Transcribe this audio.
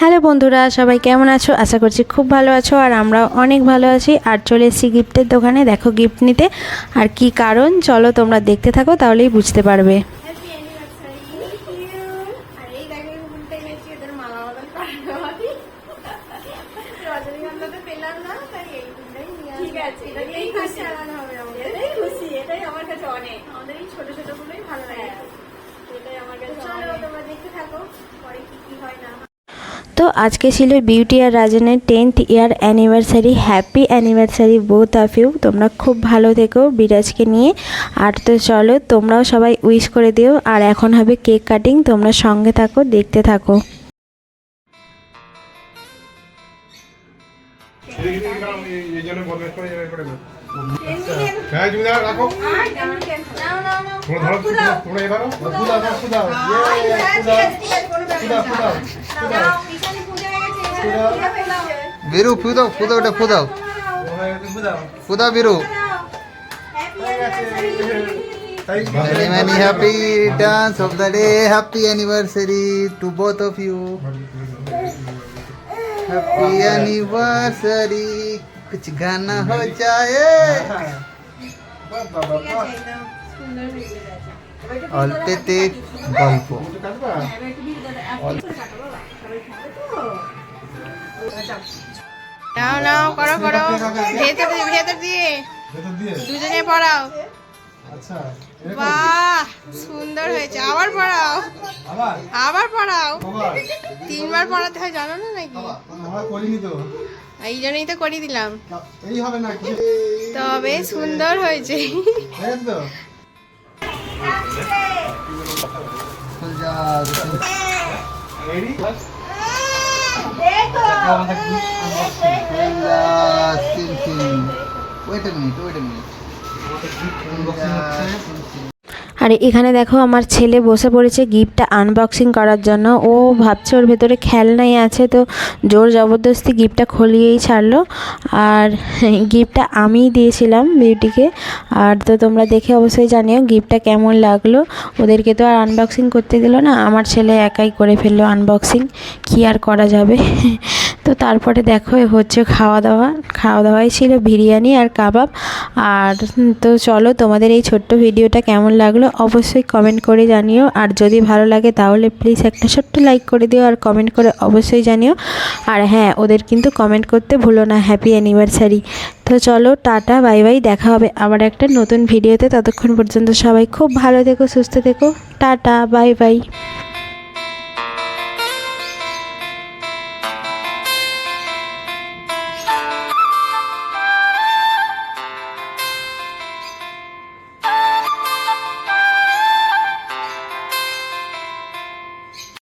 Hello বন্ধুরা সবাই কেমন আছো? আশা করছি খুব ভালো আছো আর আমরা অনেক ভালো আছি। আর চলে এসেছি গিফটের দোকানে দেখো গিফট নিতে। আর কি কারণ? চলো তোমরা দেখতে থাকো তাহলেই বুঝতে পারবে। ছোট ছোট গুলোই ভালো লাগে এটাই আমার কাছে চলো তোমরা দেখতে থাকো পরে কি কি হয় না। তো আজকে ছিল বিউটি আর রাজনের tenth year anniversary happy anniversary both of you তোমরা খুব ভালো থেকো বিরাজকে নিয়ে আর তো চলো তোমরাও সবাই উইশ করে দিও আর এখন হবে কেক কাটিং তোমরা সঙ্গে থাকো দেখতে থাকো। হ্যাঁ রাখো বিরু ফুদাও ফুদাও ওটা ফুদাও ফুদাও বিরু হ্যাপি অ্যানিভার্সারি তাই Many many happy returns of the day. Happy anniversary to both of you. Happy anniversary. कुछ गाना हो जाए অল্পেতে গল্প নাও নাও করো করো। ভেতর দিয়ে ভেতর দিয়ে। দুজনে পড়াও। আচ্ছা বাহ সুন্দর হয়েছে। আবার পড়াও। আবার? আবার পড়াও। তিনবার পড়াতে হয় জানো না নাকি? এই জন্যই তো করিয়ে দিলাম। এই হবে না কি তবে সুন্দর হয়েছে। দেখেন আর, এখানে দেখো আমার ছেলে বসে পড়েছে গিফটটা আনবক্সিং করার জন্য। ও ভাবছে ওর ভেতরে খেলনাই আছে, তো জোর জবরদস্তি গিফটটা খলিয়েই ছাড়লো। আর গিফটটা আমিই দিয়েছিলাম বিউটিকে। আর তো তোমরা দেখে অবশ্যই জানিও গিফটটা কেমন লাগল। ওদেরকে তো আর আনবক্সিং করতে দিল না, আমার ছেলে একাই করে ফেলল আনবক্সিং কী আর করা যাবে? তো তারপরে দেখো হচ্ছে খাওয়া দাওয়া খাওয়া দাওয়াই ছিল বিরিয়ানি আর কাবাব। আর তো চলো, তোমাদের এই ছোট্ট ভিডিওটা কেমন লাগল অবশ্যই কমেন্ট করে জানিও। আর যদি ভালো লাগে তাহলে প্লিজ একটা ছোট্ট লাইক করে দিও আর কমেন্ট করে অবশ্যই জানিও। আর হ্যাঁ ওদের কিন্তু কমেন্ট করতে ভুলো না হ্যাপি অ্যানিভার্সারি তো চলো, টাটা বাই বাই দেখা হবে আবার একটা নতুন ভিডিওতে। ততক্ষণ পর্যন্ত সবাই খুব ভালো থেকো, সুস্থ থেকো। Tata bye bye